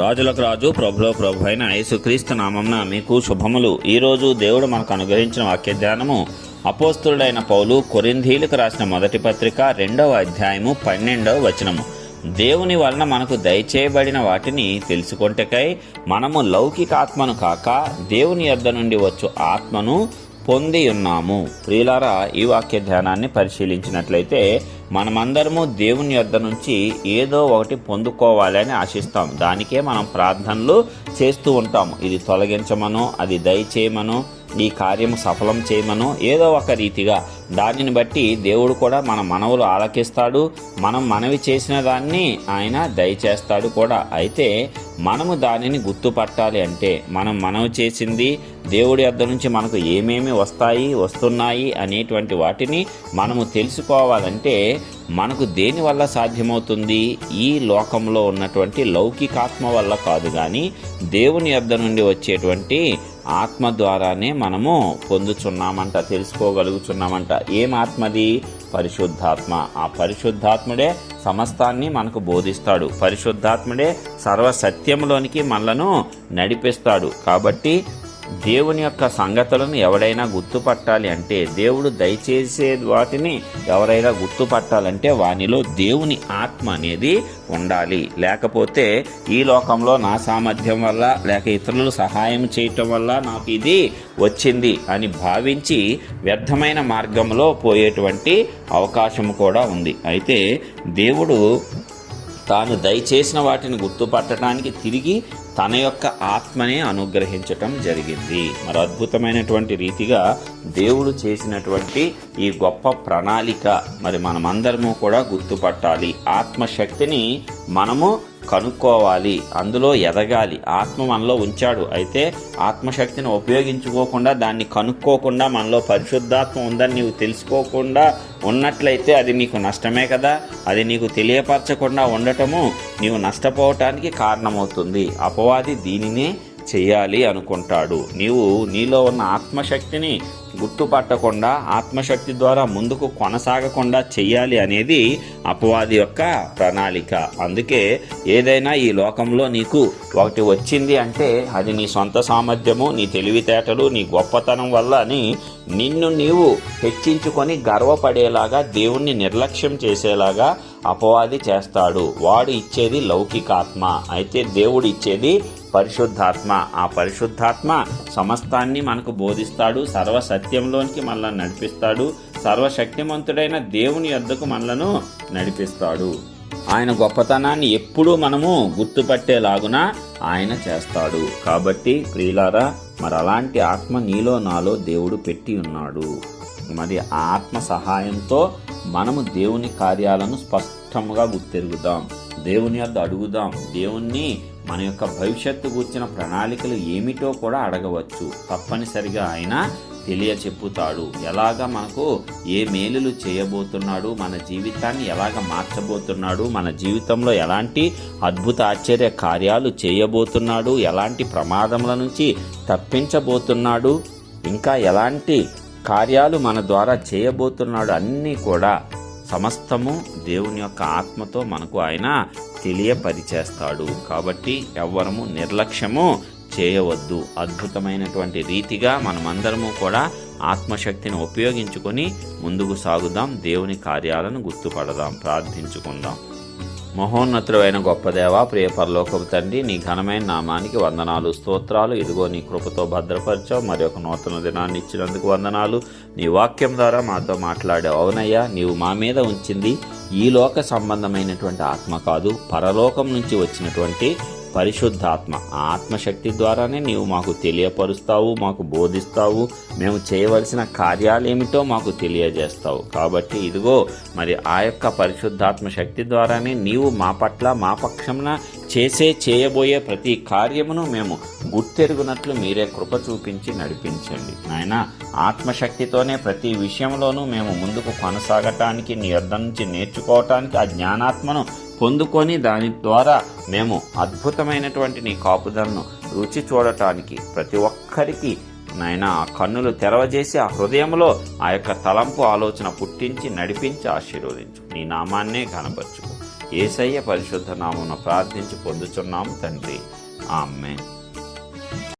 రాజులకు రాజు ప్రభులో ప్రభు అయిన యేసుక్రీస్తు నామంన మీకు శుభములు. ఈరోజు దేవుడు మనకు అనుగ్రహించిన వాక్య ధ్యానము అపోస్తుడైన పౌలు కొరింధీలకు రాసిన మొదటి పత్రిక రెండవ అధ్యాయము పన్నెండవ వచనము. దేవుని వలన మనకు దయచేయబడిన వాటిని తెలుసుకొంటకై మనము లౌకిక ఆత్మను కాక దేవుని యొద్ద నుండి వచ్చు ఆత్మను పొంది ఉన్నాము. ప్రియులారా ఈ వాక్య ధ్యానాన్ని పరిశీలించినట్లయితే మనమందరము దేవుని యొద్ద నుంచి ఏదో ఒకటి పొందుకోవాలని ఆశిస్తాం దానికే మనం ప్రార్థనలు చేస్తూ ఉంటాము. ఇది తొలగించమనో అది దయచేయమను ఈ కార్యము సఫలం చేయమనో ఏదో ఒక రీతిగా. దానిని బట్టి దేవుడు కూడా మన మనవులు ఆలకిస్తాడు. మనం మనవి చేసిన దాన్ని ఆయన దయచేస్తాడు కూడా. అయితే మనము దానిని గుర్తుపట్టాలి అంటే మనం మనవి చేసింది దేవుడి వద్ద నుంచి మనకు ఏమేమి వస్తాయి వస్తున్నాయి అనేటువంటి వాటిని మనము తెలుసుకోవాలంటే మనకు దేని వల్ల సాధ్యమవుతుంది? ఈ లోకంలో ఉన్నటువంటి లౌకికాత్మ వల్ల కాదు కానీ దేవుని యొద్ద నుండి వచ్చేటువంటి ఆత్మ ద్వారానే మనము పొందుచున్నామంట తెలుసుకోగలుగుచున్నామంట. ఏం ఆత్మది? పరిశుద్ధాత్మ. ఆ పరిశుద్ధాత్ముడే సమస్తాన్ని మనకు బోధిస్తాడు. పరిశుద్ధాత్ముడే సర్వ సత్యంలోనికి మనలను నడిపిస్తాడు. కాబట్టి దేవుని యొక్క సంగతులను ఎవడైనా గుర్తుపట్టాలి అంటే దేవుడు దయచేసే వాటిని ఎవరైనా గుర్తుపట్టాలంటే వానిలో దేవుని ఆత్మ అనేది ఉండాలి. లేకపోతే ఈ లోకంలో నా సామర్థ్యం వల్ల లేక ఇతరులు సహాయం చేయటం వల్ల నాకు ఇది వచ్చింది అని భావించి వ్యర్థమైన మార్గంలో పోయేటువంటి అవకాశం కూడా ఉంది. అయితే దేవుడు తాను దయచేసిన వాటిని గుర్తుపట్టడానికి తిరిగి తన యొక్క ఆత్మనే అనుగ్రహించటం జరిగింది. మరి అద్భుతమైనటువంటి రీతిగా దేవుడు చేసినటువంటి ఈ గొప్ప ప్రణాళిక మరి మనమందరము కూడా గుర్తుపట్టాలి. ఆత్మశక్తిని మనము కనుక్కోవాలి. అందులో ఎదగాలి. ఆత్మ మనలో ఉంచాడు. అయితే ఆత్మశక్తిని ఉపయోగించుకోకుండా దాన్ని కనుక్కోకుండా మనలో పరిశుద్ధాత్మ ఉందని నీవు తెలుసుకోకుండా ఉన్నట్లయితే అది నీకు నష్టమే కదా? అది నీకు తెలియపరచకుండా ఉండటము నీవు నష్టపోవటానికి కారణమవుతుంది. అపవాది దీనినే చేయాలి అనుకుంటాడు. నీవు నీలో ఉన్న ఆత్మశక్తిని గుర్తుపట్టకుండా ఆత్మశక్తి ద్వారా ముందుకు కొనసాగకుండా చెయ్యాలి అనేది అపవాది యొక్క ప్రణాళిక. అందుకే ఏదైనా ఈ లోకంలో నీకు ఒకటి వచ్చింది అంటే అది నీ సొంత సామర్థ్యము నీ తెలివితేటలు నీ గొప్పతనం వల్ల అని నిన్ను నీవు హెచ్చించుకొని గర్వపడేలాగా దేవుణ్ణి నిర్లక్ష్యం చేసేలాగా అపవాది చేస్తాడు. వాడు ఇచ్చేది లౌకికాత్మ. అయితే దేవుడు ఇచ్చేది పరిశుద్ధాత్మ. ఆ పరిశుద్ధాత్మ సమస్తాన్ని మనకు బోధిస్తాడు సర్వసత్య సత్యంలోనికి మనల్ని నడిపిస్తాడు. సర్వశక్తిమంతుడైన దేవుని యొద్దకు మనలను నడిపిస్తాడు. ఆయన గొప్పతనాన్ని ఎప్పుడూ మనము గుర్తుపట్టేలాగున ఆయన చేస్తాడు. కాబట్టి ప్రియులారా మరి అలాంటి ఆత్మ నీలో నాలో దేవుడు పెట్టి ఉన్నాడు. మరి ఆ ఆత్మ సహాయంతో మనము దేవుని కార్యాలను స్పష్టంగా గుర్తెరుగుదాం. దేవుని యొద్ద అడుగుదాం. దేవుణ్ణి మన యొక్క భవిష్యత్తు కూర్చిన ప్రణాళికలు ఏమిటో కూడా అడగవచ్చు. తప్పనిసరిగా ఆయన తెలియ చెప్పుతాడు ఎలాగ మనకు ఏ మేలులు చేయబోతున్నాడు మన జీవితాన్ని ఎలాగ మార్చబోతున్నాడు మన జీవితంలో ఎలాంటి అద్భుత ఆశ్చర్య కార్యాలు చేయబోతున్నాడు ఎలాంటి ప్రమాదముల నుంచి తప్పించబోతున్నాడు ఇంకా ఎలాంటి కార్యాలు మన ద్వారా చేయబోతున్నాడు అన్నీ కూడా సమస్తము దేవుని యొక్క ఆత్మతో మనకు ఆయన తెలియపరిచేస్తాడు. కాబట్టి ఎవ్వరము నిర్లక్ష్యము చేయవద్దు. అద్భుతమైనటువంటి రీతిగా మనమందరము కూడా ఆత్మశక్తిని ఉపయోగించుకొని ముందుకు సాగుదాం. దేవుని కార్యాలను గుర్తుపడదాం. ప్రార్థించుకుందాం. మహోన్నతుడైన గొప్పదేవ ప్రియ పరలోకపు తండ్రి నీ ఘనమైన నామానికి వందనాలు స్తోత్రాలు. ఇదిగో నీ కృపతో భద్రపరచావు. మరి ఒక నూతన దినాన్ని ఇచ్చినందుకు వందనాలు. నీ వాక్యం ద్వారా మాతో మాట్లాడావు. అవునయ్యా నీవు మా మీద ఉంచింది ఈ లోక సంబంధమైనటువంటి ఆత్మ కాదు. పరలోకం నుంచి వచ్చినటువంటి పరిశుద్ధాత్మ. ఆత్మశక్తి ద్వారానే నీవు మాకు తెలియపరుస్తావు మాకు బోధిస్తావు మేము చేయవలసిన కార్యాలేమిటో మాకు తెలియజేస్తావు. కాబట్టి ఇదిగో మరి ఆ యొక్క పరిశుద్ధాత్మ శక్తి ద్వారానే నీవు మా పట్ల మా పక్షంన చేసే చేయబోయే ప్రతి కార్యమును మేము గుర్తెరుగునట్లు మీరే కృప చూపించి నడిపించండి. నాయన ఆత్మశక్తితోనే ప్రతి విషయంలోనూ మేము ముందుకు కొనసాగటానికి నీ నుంచి నేర్చుకోవటానికి ఆ జ్ఞానాత్మను పొందుకొని దాని ద్వారా మేము అద్భుతమైనటువంటి నీ కాపుదలను రుచి చూడటానికి ప్రతి ఒక్కరికి నాయన ఆ కన్నులు తెరవజేసి ఆ హృదయంలో ఆ యొక్క తలంపు ఆలోచన పుట్టించి నడిపించి ఆశీర్వదించు. నీ నామాన్నే కనపరచు ఏసయ్య పరిశుద్ధ నామమున ప్రార్థించి పొందుచున్నాము తండ్రి. ఆమె